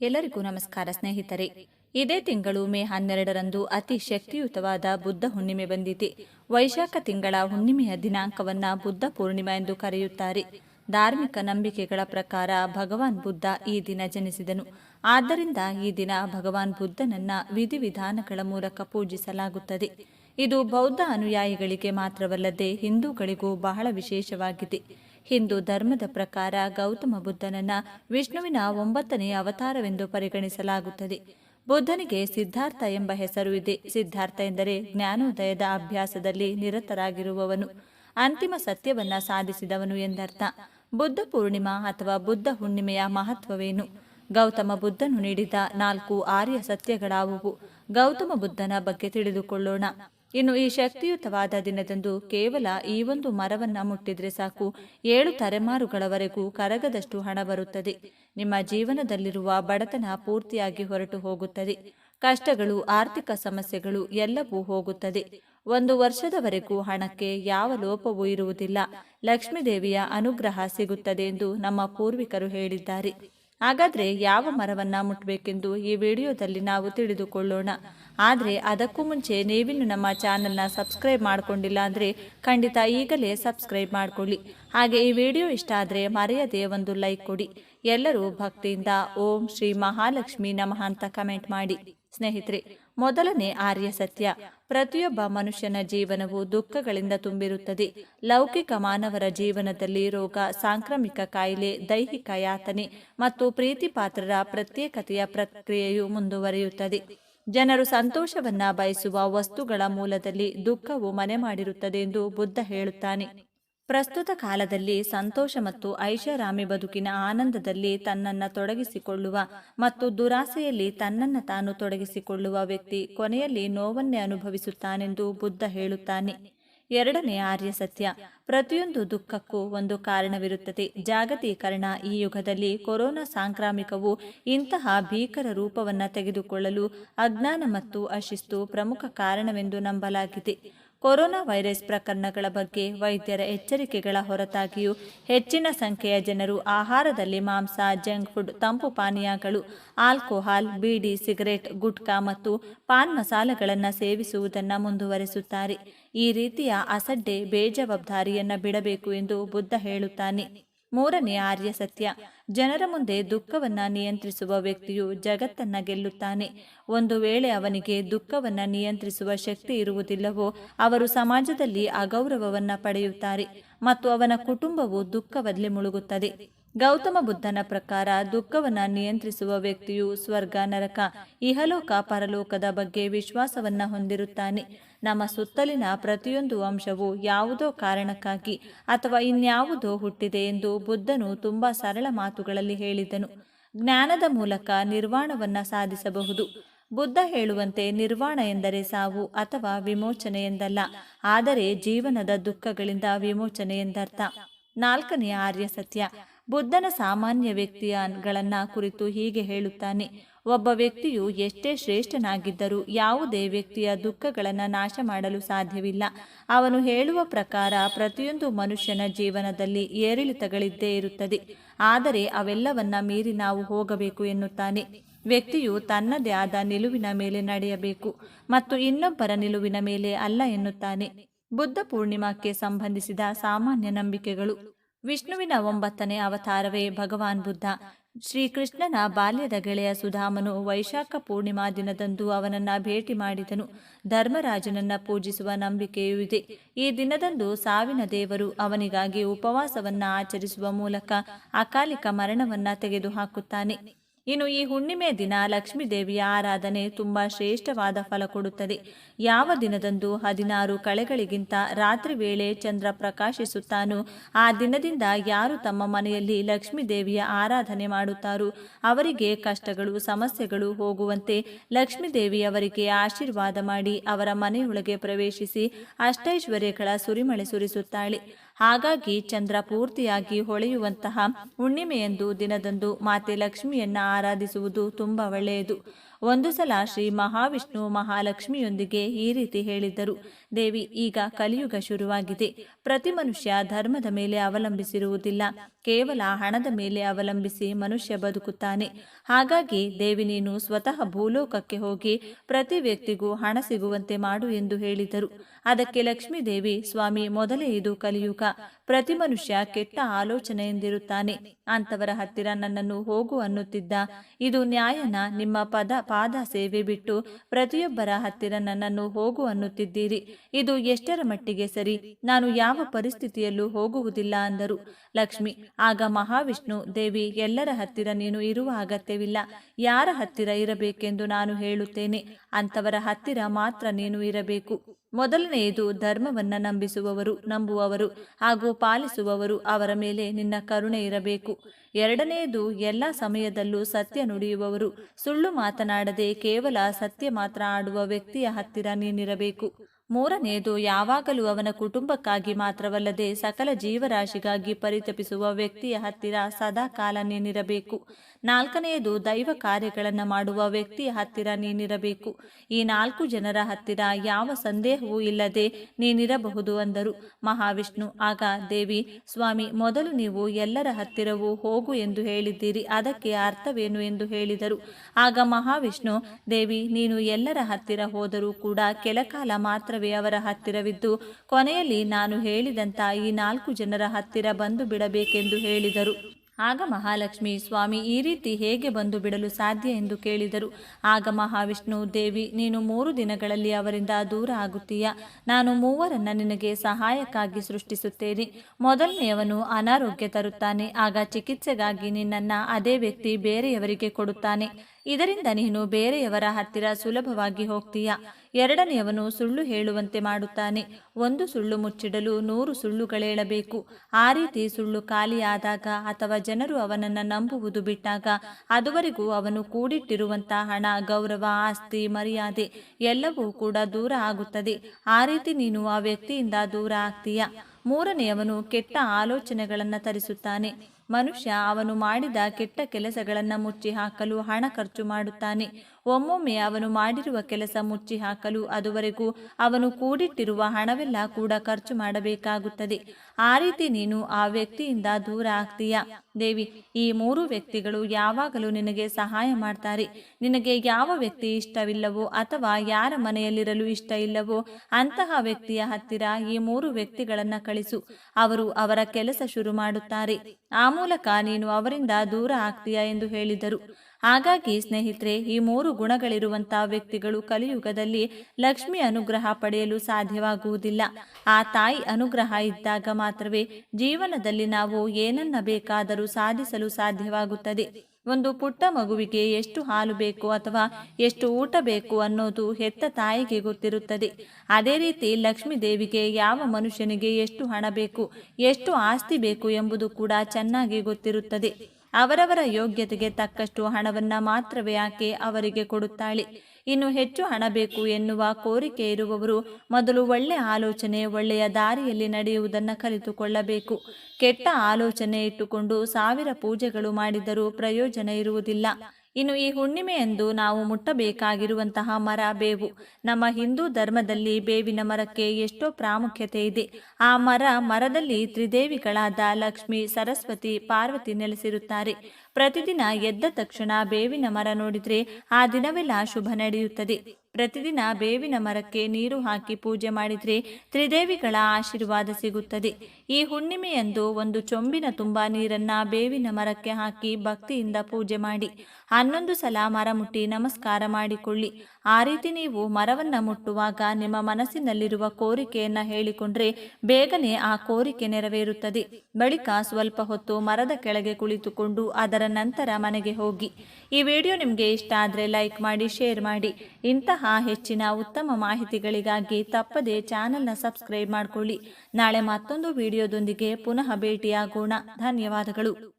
ಎಲ್ಲರಿಗೂ ನಮಸ್ಕಾರ ಸ್ನೇಹಿತರೆ. ಇದೇ ತಿಂಗಳು ಮೇ ಹನ್ನೆರಡರಂದು ಅತಿ ಶಕ್ತಿಯುತವಾದ ಬುದ್ಧ ಹುಣ್ಣಿಮೆ ಬಂದಿದೆ. ವೈಶಾಖ ತಿಂಗಳ ಹುಣ್ಣಿಮೆಯ ದಿನಾಂಕವನ್ನ ಬುದ್ಧ ಪೂರ್ಣಿಮಾ ಎಂದು ಕರೆಯುತ್ತಾರೆ. ಧಾರ್ಮಿಕ ನಂಬಿಕೆಗಳ ಪ್ರಕಾರ ಭಗವಾನ್ ಬುದ್ಧ ಈ ದಿನ ಜನಿಸಿದನು. ಆದ್ದರಿಂದ ಈ ದಿನ ಭಗವಾನ್ ಬುದ್ಧನನ್ನ ವಿಧಿವಿಧಾನಗಳ ಮೂಲಕ ಪೂಜಿಸಲಾಗುತ್ತದೆ. ಇದು ಬೌದ್ಧ ಅನುಯಾಯಿಗಳಿಗೆ ಮಾತ್ರವಲ್ಲದೆ ಹಿಂದೂಗಳಿಗೂ ಬಹಳ ವಿಶೇಷವಾಗಿದೆ. ಹಿಂದೂ ಧರ್ಮದ ಪ್ರಕಾರ ಗೌತಮ ಬುದ್ಧನನ್ನ ವಿಷ್ಣುವಿನ ಒಂಬತ್ತನೆಯ ಅವತಾರವೆಂದು ಪರಿಗಣಿಸಲಾಗುತ್ತದೆ. ಬುದ್ಧನಿಗೆ ಸಿದ್ಧಾರ್ಥ ಎಂಬ ಹೆಸರು ಇದೆ. ಸಿದ್ಧಾರ್ಥ ಎಂದರೆ ಜ್ಞಾನೋದಯದ ಅಭ್ಯಾಸದಲ್ಲಿ ನಿರತರಾಗಿರುವವನು. ಅಂತಿಮ ಸತ್ಯವನ್ನ ಸಾಧಿಸಿದವನು ಎಂದರ್ಥ. ಬುದ್ಧ ಪೂರ್ಣಿಮಾ ಅಥವಾ ಬುದ್ಧ ಹುಣ್ಣಿಮೆಯ ಮಹತ್ವವೇನು? ಗೌತಮ ಬುದ್ಧನು ನೀಡಿದ ನಾಲ್ಕು ಆರ್ಯ ಸತ್ಯಗಳಾವುವು? ಗೌತಮ ಬುದ್ಧನ ಬಗ್ಗೆ ತಿಳಿದುಕೊಳ್ಳೋಣ. ಇನ್ನು ಈ ಶಕ್ತಿಯುತವಾದ ದಿನದಂದು ಕೇವಲ ಈ ಒಂದು ಮರವನ್ನ ಮುಟ್ಟಿದ್ರೆ ಸಾಕು. ಏಳು ತಲೆಮಾರುಗಳವರೆಗೂ ಕರಗದಷ್ಟು ಹಣ ಬರುತ್ತದೆ. ನಿಮ್ಮ ಜೀವನದಲ್ಲಿರುವ ಬಡತನ ಪೂರ್ತಿಯಾಗಿ ಹೊರಟು ಹೋಗುತ್ತದೆ. ಕಷ್ಟಗಳು, ಆರ್ಥಿಕ ಸಮಸ್ಯೆಗಳು ಎಲ್ಲವೂ ಹೋಗುತ್ತದೆ. ಒಂದು ವರ್ಷದವರೆಗೂ ಹಣಕ್ಕೆ ಯಾವ ಲೋಪವೂ ಇರುವುದಿಲ್ಲ. ಲಕ್ಷ್ಮೀದೇವಿಯ ಅನುಗ್ರಹ ಸಿಗುತ್ತದೆ ಎಂದು ನಮ್ಮ ಪೂರ್ವಿಕರು ಹೇಳಿದ್ದಾರೆ. ಹಾಗಾದ್ರೆ ಯಾವ ಮರವನ್ನ ಮುಟ್ಟಬೇಕೆಂದು ಈ ವಿಡಿಯೋದಲ್ಲಿ ನಾವು ತಿಳಿದುಕೊಳ್ಳೋಣ. ಆದರೆ ಅದಕ್ಕೂ ಮುಂಚೆ ನೀವಿನ್ನು ನಮ್ಮ ಚಾನಲ್ನ ಸಬ್ಸ್ಕ್ರೈಬ್ ಮಾಡ್ಕೊಂಡಿಲ್ಲ ಅಂದರೆ ಖಂಡಿತ ಈಗಲೇ ಸಬ್ಸ್ಕ್ರೈಬ್ ಮಾಡಿಕೊಳ್ಳಿ. ಹಾಗೆ ಈ ವಿಡಿಯೋ ಇಷ್ಟ ಆದರೆ ಮರೆಯದೆ ಒಂದು ಲೈಕ್ ಕೊಡಿ. ಎಲ್ಲರೂ ಭಕ್ತಿಯಿಂದ ಓಂ ಶ್ರೀ ಮಹಾಲಕ್ಷ್ಮಿ ನಮಃ ಅಂತ ಕಮೆಂಟ್ ಮಾಡಿ. ಸ್ನೇಹಿತರೆ, ಮೊದಲನೇ ಆರ್ಯ ಸತ್ಯ, ಪ್ರತಿಯೊಬ್ಬ ಮನುಷ್ಯನ ಜೀವನವು ದುಃಖಗಳಿಂದ ತುಂಬಿರುತ್ತದೆ. ಲೌಕಿಕ ಮಾನವರ ಜೀವನದಲ್ಲಿ ರೋಗ, ಸಾಂಕ್ರಾಮಿಕ ಕಾಯಿಲೆ, ದೈಹಿಕ ಯಾತನೆ ಮತ್ತು ಪ್ರೀತಿಪಾತ್ರರ ಪ್ರತ್ಯೇಕತೆಯ ಪ್ರಕ್ರಿಯೆಯು ಮುಂದುವರಿಯುತ್ತದೆ. ಜನರು ಸಂತೋಷವನ್ನ ಬಯಸುವ ವಸ್ತುಗಳ ಮೂಲದಲ್ಲಿ ದುಃಖವು ಮನೆ ಮಾಡಿರುತ್ತದೆ ಎಂದು ಬುದ್ಧ ಹೇಳುತ್ತಾನೆ. ಪ್ರಸ್ತುತ ಕಾಲದಲ್ಲಿ ಸಂತೋಷ ಮತ್ತು ಐಷಾರಾಮಿ ಬದುಕಿನ ಆನಂದದಲ್ಲಿ ತನ್ನನ್ನು ತೊಡಗಿಸಿಕೊಳ್ಳುವ ಮತ್ತು ದುರಾಸೆಯಲ್ಲಿ ತನ್ನನ್ನು ತಾನು ತೊಡಗಿಸಿಕೊಳ್ಳುವ ವ್ಯಕ್ತಿ ಕೊನೆಯಲ್ಲಿ ನೋವನ್ನೇ ಅನುಭವಿಸುತ್ತಾನೆಂದು ಬುದ್ಧ ಹೇಳುತ್ತಾನೆ. ಎರಡನೇ ಆರ್ಯ ಸತ್ಯ, ಪ್ರತಿಯೊಂದು ದುಃಖಕ್ಕೂ ಒಂದು ಕಾರಣವಿರುತ್ತದೆ. ಜಾಗತೀಕರಣ ಈ ಯುಗದಲ್ಲಿ ಕೊರೋನಾ ಸಾಂಕ್ರಾಮಿಕವು ಇಂತಹ ಭೀಕರ ರೂಪವನ್ನು ತೆಗೆದುಕೊಳ್ಳಲು ಅಜ್ಞಾನ ಮತ್ತು ಅಶಿಸ್ತು ಪ್ರಮುಖ ಕಾರಣವೆಂದು ನಂಬಲಾಗಿದೆ. ಕೊರೋನಾ ವೈರಸ್ ಪ್ರಕರಣಗಳ ಬಗ್ಗೆ ವೈದ್ಯರ ಎಚ್ಚರಿಕೆಗಳ ಹೊರತಾಗಿಯೂ ಹೆಚ್ಚಿನ ಸಂಖ್ಯೆಯ ಜನರು ಆಹಾರದಲ್ಲಿ ಮಾಂಸ, ಜಂಕ್ ಫುಡ್, ತಂಪು ಪಾನೀಯಗಳು, ಆಲ್ಕೋಹಾಲ್, ಬೀಡಿ, ಸಿಗರೆಟ್, ಗುಟ್ಕಾ ಮತ್ತು ಪಾನ್ ಮಸಾಲೆಗಳನ್ನು ಸೇವಿಸುವುದನ್ನು ಮುಂದುವರೆಸುತ್ತಾರೆ. ಈ ರೀತಿಯ ಅಸಡ್ಡೆ, ಬೇಜವಾಬ್ದಾರಿಯನ್ನು ಬಿಡಬೇಕು ಎಂದು ಬುದ್ಧ ಹೇಳುತ್ತಾನೆ. ಮೂರನೇ ಆರ್ಯ ಸತ್ಯ. ಜನರ ಮುಂದೆ ದುಃಖವನ್ನ ನಿಯಂತ್ರಿಸುವ ವ್ಯಕ್ತಿಯು ಜಗತ್ತನ್ನ ಗೆಲ್ಲುತ್ತಾನೆ. ಒಂದು ವೇಳೆ ಅವನಿಗೆ ದುಃಖವನ್ನ ನಿಯಂತ್ರಿಸುವ ಶಕ್ತಿ ಇರುವುದಿಲ್ಲವೋ, ಅವರು ಸಮಾಜದಲ್ಲಿ ಅಗೌರವವನ್ನ ಪಡೆಯುತ್ತಾರೆ ಮತ್ತು ಅವನ ಕುಟುಂಬವು ದುಃಖವಲ್ಲಿ ಮುಳುಗುತ್ತದೆ. ಗೌತಮ ಬುದ್ಧನ ಪ್ರಕಾರ ದುಃಖವನ್ನ ನಿಯಂತ್ರಿಸುವ ವ್ಯಕ್ತಿಯು ಸ್ವರ್ಗ, ನರಕ, ಇಹಲೋಕ, ಪರಲೋಕದ ಬಗ್ಗೆ ವಿಶ್ವಾಸವನ್ನ ಹೊಂದಿರುತ್ತಾನೆ. ನಮ್ಮ ಸುತ್ತಲಿನ ಪ್ರತಿಯೊಂದು ಅಂಶವು ಯಾವುದೋ ಕಾರಣಕ್ಕಾಗಿ ಅಥವಾ ಇನ್ಯಾವುದೋ ಹುಟ್ಟಿದೆ ಎಂದು ಬುದ್ಧನು ತುಂಬ ಸರಳ ಮಾತುಗಳಲ್ಲಿ ಹೇಳಿದನು. ಜ್ಞಾನದ ಮೂಲಕ ನಿರ್ವಾಣವನ್ನು ಸಾಧಿಸಬಹುದು. ಬುದ್ಧ ಹೇಳುವಂತೆ ನಿರ್ವಾಣ ಎಂದರೆ ಸಾವು ಅಥವಾ ವಿಮೋಚನೆ ಎಂದಲ್ಲ, ಆದರೆ ಜೀವನದ ದುಃಖಗಳಿಂದ ವಿಮೋಚನೆ ಎಂದರ್ಥ. ನಾಲ್ಕನೆಯ ಆರ್ಯ ಸತ್ಯ ಬುದ್ಧನ ಸಾಮಾನ್ಯ ವ್ಯಕ್ತಿಯಗಳನ್ನ ಕುರಿತು ಹೀಗೆ ಹೇಳುತ್ತಾನೆ, ಒಬ್ಬ ವ್ಯಕ್ತಿಯು ಎಷ್ಟೇ ಶ್ರೇಷ್ಠನಾಗಿದ್ದರೂ ಯಾವುದೇ ವ್ಯಕ್ತಿಯ ದುಃಖಗಳನ್ನು ನಾಶ ಮಾಡಲು ಸಾಧ್ಯವಿಲ್ಲ. ಅವನು ಹೇಳುವ ಪ್ರಕಾರ ಪ್ರತಿಯೊಂದು ಮನುಷ್ಯನ ಜೀವನದಲ್ಲಿ ಏರಿಳಿತಗಳಿದ್ದೇ ಇರುತ್ತದೆ. ಆದರೆ ಅವೆಲ್ಲವನ್ನ ಮೀರಿ ನಾವು ಹೋಗಬೇಕು ಎನ್ನುತ್ತಾನೆ. ವ್ಯಕ್ತಿಯು ತನ್ನದೇ ಆದ ನಿಲುವಿನ ಮೇಲೆ ನಡೆಯಬೇಕು ಮತ್ತು ಇನ್ನೊಬ್ಬರ ನಿಲುವಿನ ಮೇಲೆ ಅಲ್ಲ ಎನ್ನುತ್ತಾನೆ. ಬುದ್ಧ ಪೂರ್ಣಿಮಾಕ್ಕೆ ಸಂಬಂಧಿಸಿದ ಸಾಮಾನ್ಯ ನಂಬಿಕೆಗಳು. ವಿಷ್ಣುವಿನ ಒಂಬತ್ತನೇ ಅವತಾರವೇ ಭಗವಾನ್ ಬುದ್ಧ. ಶ್ರೀಕೃಷ್ಣನ ಬಾಲ್ಯದ ಗೆಳೆಯ ಸುಧಾಮನು ವೈಶಾಖ ಪೂರ್ಣಿಮಾ ದಿನದಂದು ಅವನನ್ನ ಭೇಟಿ ಮಾಡಿದನು. ಧರ್ಮರಾಜನನ್ನ ಪೂಜಿಸುವ ನಂಬಿಕೆಯೂ ಇದೆ. ಈ ದಿನದಂದು ಸಾವಿನ ದೇವರು ಅವನಿಗಾಗಿ ಉಪವಾಸವನ್ನ ಆಚರಿಸುವ ಮೂಲಕ ಅಕಾಲಿಕ ಮರಣವನ್ನ ತೆಗೆದುಹಾಕುತ್ತಾನೆ. ಇನ್ನು ಈ ಹುಣ್ಣಿಮೆ ದಿನ ಲಕ್ಷ್ಮೀ ದೇವಿಯ ಆರಾಧನೆ ತುಂಬಾ ಶ್ರೇಷ್ಠವಾದ ಫಲ ಕೊಡುತ್ತದೆ. ಯಾವ ದಿನದಂದು ಹದಿನಾರು ಕಳೆಗಳಿಗಿಂತ ರಾತ್ರಿ ವೇಳೆ ಚಂದ್ರ ಪ್ರಕಾಶಿಸುತ್ತಾನೋ ಆ ದಿನದಿಂದ ಯಾರು ತಮ್ಮ ಮನೆಯಲ್ಲಿ ಲಕ್ಷ್ಮೀ ದೇವಿಯ ಆರಾಧನೆ ಮಾಡುತ್ತಾರೋ ಅವರಿಗೆ ಕಷ್ಟಗಳು, ಸಮಸ್ಯೆಗಳು ಹೋಗುವಂತೆ ಲಕ್ಷ್ಮೀ ದೇವಿಯವರಿಗೆ ಆಶೀರ್ವಾದ ಮಾಡಿ ಅವರ ಮನೆಯೊಳಗೆ ಪ್ರವೇಶಿಸಿ ಅಷ್ಟೈಶ್ವರ್ಯಗಳ ಸುರಿಮಳೆ ಸುರಿಸುತ್ತಾಳೆ. ಹಾಗಾಗಿ ಚಂದ್ರ ಪೂರ್ತಿಯಾಗಿ ಹೊಳೆಯುವಂತಹ ಹುಣ್ಣಿಮೆಯಂದು ದಿನದಂದು ಮಾತೆ ಲಕ್ಷ್ಮಿಯನ್ನ ಆರಾಧಿಸುವುದು ತುಂಬಾ ಒಳ್ಳೆಯದು. ಒಂದು ಸಲ ಶ್ರೀ ಮಹಾವಿಷ್ಣು ಮಹಾಲಕ್ಷ್ಮಿಯೊಂದಿಗೆ ಈ ರೀತಿ ಹೇಳಿದ್ದರು. ದೇವಿ, ಈಗ ಕಲಿಯುಗ ಶುರುವಾಗಿದೆ. ಪ್ರತಿ ಮನುಷ್ಯ ಧರ್ಮದ ಮೇಲೆ ಅವಲಂಬಿಸಿರುವುದಿಲ್ಲ. ಕೇವಲ ಹಣದ ಮೇಲೆ ಅವಲಂಬಿಸಿ ಮನುಷ್ಯ ಬದುಕುತ್ತಾನೆ. ಹಾಗಾಗಿ ದೇವಿ, ನೀನು ಸ್ವತಃ ಭೂಲೋಕಕ್ಕೆ ಹೋಗಿ ಪ್ರತಿ ವ್ಯಕ್ತಿಗೂ ಹಣ ಸಿಗುವಂತೆ ಮಾಡು ಎಂದು ಹೇಳಿದರು. ಅದಕ್ಕೆ ಲಕ್ಷ್ಮೀ ದೇವಿ ಸ್ವಾಮಿ, ಮೊದಲೇ ಇದು ಕಲಿಯುಗ. ಪ್ರತಿ ಮನುಷ್ಯ ಕೆಟ್ಟ ಆಲೋಚನೆಯಿಂದಿರುತ್ತಾನೆ. ಅಂತವರ ಹತ್ತಿರ ನನ್ನನ್ನು ಹೋಗು ಅನ್ನುತ್ತಿದ್ದ. ಇದು ನ್ಯಾಯನ ನಿಮ್ಮ ಪದ ಪಾದ ಸೇವೆ ಬಿಟ್ಟು ಪ್ರತಿಯೊಬ್ಬರ ಹತ್ತಿರ ನನ್ನನ್ನು ಹೋಗು ಅನ್ನುತ್ತಿದ್ದೀರಿ. ಇದು ಎಷ್ಟರ ಮಟ್ಟಿಗೆ ಸರಿ? ನಾನು ಯಾವ ಪರಿಸ್ಥಿತಿಯಲ್ಲೂ ಹೋಗುವುದಿಲ್ಲ ಅಂದರು. ಲಕ್ಷ್ಮಿ, ಆಗ ಮಹಾವಿಷ್ಣು, ದೇವಿ, ಎಲ್ಲರ ಹತ್ತಿರ ನೀನು ಇರುವ ಅಗತ್ಯವಿಲ್ಲ. ಯಾರ ಹತ್ತಿರ ಇರಬೇಕೆಂದು ನಾನು ಹೇಳುತ್ತೇನೆ. ಅಂತವರ ಹತ್ತಿರ ಮಾತ್ರ ನೀನು ಇರಬೇಕು. ಮೊದಲನೆಯದು ಧರ್ಮವನ್ನ ನಂಬಿಸುವವರು, ನಂಬುವವರು ಹಾಗೂ ಪಾಲಿಸುವವರು ಅವರ ಮೇಲೆ ನಿನ್ನ ಕರುಣೆ ಇರಬೇಕು. ಎರಡನೆಯದು ಎಲ್ಲ ಸಮಯದಲ್ಲೂ ಸತ್ಯ ನುಡಿಯುವವರು, ಸುಳ್ಳು ಮಾತನಾಡದೆ ಕೇವಲ ಸತ್ಯ ಮಾತ್ರ ಆಡುವ ವ್ಯಕ್ತಿಯ ಹತ್ತಿರ ನೀನಿರಬೇಕು. ಮೂರನೆಯದು ಯಾವಾಗಲೂ ಅವನ ಕುಟುಂಬಕ್ಕಾಗಿ ಮಾತ್ರವಲ್ಲದೆ ಸಕಲ ಜೀವರಾಶಿಗಾಗಿ ಪರಿತಪಿಸುವ ವ್ಯಕ್ತಿಯ ಹತ್ತಿರ ಸದಾ ಕಾಲ ನೀನಿರಬೇಕು. ನಾಲ್ಕನೆಯದು ದೈವ ಕಾರ್ಯಗಳನ್ನು ಮಾಡುವ ವ್ಯಕ್ತಿಯ ಹತ್ತಿರ ನೀನಿರಬೇಕು. ಈ ನಾಲ್ಕು ಜನರ ಹತ್ತಿರ ಯಾವ ಸಂದೇಹವೂ ಇಲ್ಲದೆ ನೀನಿರಬಹುದು ಅಂದರು. ಮಹಾವಿಷ್ಣು, ಆಗ ದೇವಿ, ಸ್ವಾಮಿ, ಮೊದಲು ನೀವು ಎಲ್ಲರ ಹತ್ತಿರವೂ ಹೋಗು ಎಂದು ಹೇಳಿದ್ದೀರಿ, ಅದಕ್ಕೆ ಅರ್ಥವೇನು ಎಂದು ಹೇಳಿದರು. ಆಗ ಮಹಾವಿಷ್ಣು, ದೇವಿ, ನೀನು ಎಲ್ಲರ ಹತ್ತಿರ ಹೋದರೂ ಕೂಡ ಕೆಲಕಾಲ ಮಾತ್ರವೇ ಅವರ ಹತ್ತಿರವಿದ್ದು, ಕೊನೆಯಲ್ಲಿ ನಾನು ಹೇಳಿದಂತ ಈ ನಾಲ್ಕು ಜನರ ಹತ್ತಿರ ಬಂದು ಬಿಡಬೇಕೆಂದು ಹೇಳಿದರು. ಆಗ ಮಹಾಲಕ್ಷ್ಮಿ, ಸ್ವಾಮಿ, ಈ ರೀತಿ ಹೇಗೆ ಬಂದು ಬಿಡಲು ಸಾಧ್ಯ? ಎಂದು ಕೇಳಿದರು. ಆಗ ಮಹಾವಿಷ್ಣು, ದೇವಿ, ನೀನು ಮೂರು ದಿನಗಳಲ್ಲಿ ಅವರಿಂದ ದೂರ ಆಗುತ್ತೀಯ? ನಾನು ಮೂವರನ್ನ ನಿನಗೆ ಸಹಾಯಕ್ಕಾಗಿ ಸೃಷ್ಟಿಸುತ್ತೇನೆ. ಮೊದಲನೆಯವನು ಅನಾರೋಗ್ಯ ತರುತ್ತಾನೆ. ಆಗ ಚಿಕಿತ್ಸೆಗಾಗಿ ನಿನ್ನನ್ನು ಅದೇ ವ್ಯಕ್ತಿ ಬೇರೆಯವರಿಗೆ ಕೊಡುತ್ತಾನೆ. ಇದರಿಂದ ನೀನು ಬೇರೆಯವರ ಹತ್ತಿರ ಸುಲಭವಾಗಿ ಹೋಗ್ತೀಯ? ಎರಡನೆಯವನು ಸುಳ್ಳು ಹೇಳುವಂತೆ ಮಾಡುತ್ತಾನೆ. ಒಂದು ಸುಳ್ಳು ಮುಚ್ಚಿಡಲು ನೂರು ಸುಳ್ಳುಗಳೇಳಬೇಕು ಆ ರೀತಿ ಸುಳ್ಳು ಖಾಲಿಯಾದಾಗ ಅಥವಾ ಜನರು ಅವನನ್ನು ನಂಬುವುದು ಬಿಟ್ಟಾಗ ಅದುವರೆಗೂ ಅವನು ಕೂಡಿಟ್ಟಿರುವಂತಹ ಹಣ, ಗೌರವ, ಆಸ್ತಿ, ಮರ್ಯಾದೆ ಎಲ್ಲವೂ ಕೂಡ ದೂರ ಆಗುತ್ತದೆ. ಆ ರೀತಿ ನೀನು ಆ ವ್ಯಕ್ತಿಯಿಂದ ದೂರ ಆಗ್ತೀಯ? ಮೂರನೆಯವನು ಕೆಟ್ಟ ಆಲೋಚನೆಗಳನ್ನು ತರಿಸುತ್ತಾನೆ. ಮನುಷ್ಯ ಅವನು ಮಾಡಿದ ಕೆಟ್ಟ ಕೆಲಸಗಳನ್ನು ಮುಚ್ಚಿ ಹಾಕಲು ಹಣ ಖರ್ಚು ಮಾಡುತ್ತಾನೆ. ಒಮ್ಮೊಮ್ಮೆ ಅವನು ಮಾಡಿರುವ ಕೆಲಸ ಮುಚ್ಚಿ ಹಾಕಲು ಅದುವರೆಗೂ ಅವನು ಕೂಡಿಟ್ಟಿರುವ ಹಣವೆಲ್ಲ ಕೂಡ ಖರ್ಚು ಮಾಡಬೇಕಾಗುತ್ತದೆ. ಆ ರೀತಿ ನೀನು ಆ ವ್ಯಕ್ತಿಯಿಂದ ದೂರ ಆಗ್ತೀಯ. ದೇವಿ, ಈ ಮೂರು ವ್ಯಕ್ತಿಗಳು ಯಾವಾಗಲೂ ನಿನಗೆ ಸಹಾಯ ಮಾಡ್ತಾರೆ. ನಿನಗೆ ಯಾವ ವ್ಯಕ್ತಿ ಇಷ್ಟವಿಲ್ಲವೋ ಅಥವಾ ಯಾರ ಮನೆಯಲ್ಲಿರಲು ಇಷ್ಟ ಇಲ್ಲವೋ ಅಂತಹ ವ್ಯಕ್ತಿಯ ಹತ್ತಿರ ಈ ಮೂರು ವ್ಯಕ್ತಿಗಳನ್ನ ಕಳಿಸು. ಅವರು ಅವರ ಕೆಲಸ ಶುರು ಮಾಡುತ್ತಾರೆ. ಆ ಮೂಲಕ ನೀನು ಅವರಿಂದ ದೂರ ಆಗ್ತೀಯ ಎಂದು ಹೇಳಿದರು. ಹಾಗಾಗಿ ಸ್ನೇಹಿತರೆ, ಈ ಮೂರು ಗುಣಗಳಿರುವಂತಹ ವ್ಯಕ್ತಿಗಳು ಕಲಿಯುಗದಲ್ಲಿ ಲಕ್ಷ್ಮಿ ಅನುಗ್ರಹ ಪಡೆಯಲು ಸಾಧ್ಯವಾಗುವುದಿಲ್ಲ. ಆ ತಾಯಿ ಅನುಗ್ರಹ ಇದ್ದಾಗ ಮಾತ್ರವೇ ಜೀವನದಲ್ಲಿ ನಾವು ಏನನ್ನ ಬೇಕಾದರೂ ಸಾಧಿಸಲು ಸಾಧ್ಯವಾಗುತ್ತದೆ. ಒಂದು ಪುಟ್ಟ ಮಗುವಿಗೆ ಎಷ್ಟು ಹಾಲು ಬೇಕು ಅಥವಾ ಎಷ್ಟು ಊಟ ಬೇಕು ಅನ್ನೋದು ಹೆತ್ತ ತಾಯಿಗೆ ಗೊತ್ತಿರುತ್ತದೆ. ಅದೇ ರೀತಿ ಲಕ್ಷ್ಮೀ ದೇವಿಗೆ ಯಾವ ಮನುಷ್ಯನಿಗೆ ಎಷ್ಟು ಹಣ ಬೇಕು, ಎಷ್ಟು ಆಸ್ತಿ ಬೇಕು ಎಂಬುದು ಕೂಡ ಚೆನ್ನಾಗಿ ಗೊತ್ತಿರುತ್ತದೆ. ಅವರವರ ಯೋಗ್ಯತೆಗೆ ತಕ್ಕಷ್ಟು ಹಣವನ್ನ ಮಾತ್ರವೇ ಆಕೆ ಅವರಿಗೆ ಕೊಡುತ್ತಾಳೆ. ಇನ್ನು ಹೆಚ್ಚು ಹಣ ಬೇಕು ಎನ್ನುವ ಕೋರಿಕೆ ಇರುವವರು ಮೊದಲು ಒಳ್ಳೆ ಆಲೋಚನೆ, ಒಳ್ಳೆಯ ದಾರಿಯಲ್ಲಿ ನಡೆಯುವುದನ್ನು ಕಲಿತುಕೊಳ್ಳಬೇಕು. ಕೆಟ್ಟ ಆಲೋಚನೆ ಇಟ್ಟುಕೊಂಡು ಸಾವಿರ ಪೂಜೆಗಳು ಮಾಡಿದರೂ ಪ್ರಯೋಜನ ಇರುವುದಿಲ್ಲ. ಇನ್ನು ಈ ಹುಣ್ಣಿಮೆಯಂದು ನಾವು ಮುಟ್ಟಬೇಕಾಗಿರುವಂತಹ ಮರ ಬೇವು. ನಮ್ಮ ಹಿಂದೂ ಧರ್ಮದಲ್ಲಿ ಬೇವಿನ ಮರಕ್ಕೆ ಎಷ್ಟೋ ಪ್ರಾಮುಖ್ಯತೆ ಇದೆ. ಆ ಮರ ಮರದಲ್ಲಿ ತ್ರಿದೇವಿಗಳಾದ ಲಕ್ಷ್ಮಿ, ಸರಸ್ವತಿ, ಪಾರ್ವತಿ ನೆಲೆಸಿರುತ್ತಾರೆ. ಪ್ರತಿದಿನ ಎದ್ದ ತಕ್ಷಣ ಬೇವಿನ ಮರ ನೋಡಿದರೆ ಆ ದಿನವೆಲ್ಲ ಶುಭ ನಡೆಯುತ್ತದೆ. ಪ್ರತಿದಿನ ಬೇವಿನ ಮರಕ್ಕೆ ನೀರು ಹಾಕಿ ಪೂಜೆ ಮಾಡಿದರೆ ತ್ರಿದೇವಿಗಳ ಆಶೀರ್ವಾದ ಸಿಗುತ್ತದೆ. ಈ ಹುಣ್ಣಿಮೆಯಂದು ಒಂದು ಚೊಂಬಿನ ತುಂಬ ನೀರನ್ನ ಬೇವಿನ ಮರಕ್ಕೆ ಹಾಕಿ ಭಕ್ತಿಯಿಂದ ಪೂಜೆ ಮಾಡಿ. ಹನ್ನೊಂದು ಸಲ ಮರ ಮುಟ್ಟಿ ನಮಸ್ಕಾರ ಮಾಡಿಕೊಳ್ಳಿ. ಆ ರೀತಿ ನೀವು ಮರವನ್ನ ಮುಟ್ಟುವಾಗ ನಿಮ್ಮ ಮನಸ್ಸಿನಲ್ಲಿರುವ ಕೋರಿಕೆಯನ್ನ ಹೇಳಿಕೊಂಡ್ರೆ ಬೇಗನೆ ಆ ಕೋರಿಕೆ ನೆರವೇರುತ್ತದೆ. ಬಳಿಕ ಸ್ವಲ್ಪ ಹೊತ್ತು ಮರದ ಕೆಳಗೆ ಕುಳಿತುಕೊಂಡು ಅದರ ನಂತರ ಮನೆಗೆ ಹೋಗಿ. ಈ ವಿಡಿಯೋ ನಿಮಗೆ ಇಷ್ಟ ಆದರೆ ಲೈಕ್ ಮಾಡಿ, ಶೇರ್ ಮಾಡಿ. ಇಂತಹ ಹೆಚ್ಚಿನ ಉತ್ತಮ ಮಾಹಿತಿಗಳಿಗಾಗಿ ತಪ್ಪದೆ ಚಾನೆಲ್ನ ಸಬ್ಸ್ಕ್ರೈಬ್ ಮಾಡಿಕೊಳ್ಳಿ. ನಾಳೆ ಮತ್ತೊಂದು ವಿಡಿಯೋದೊಂದಿಗೆ ಪುನಃ ಭೇಟಿಯಾಗೋಣ. ಧನ್ಯವಾದಗಳು.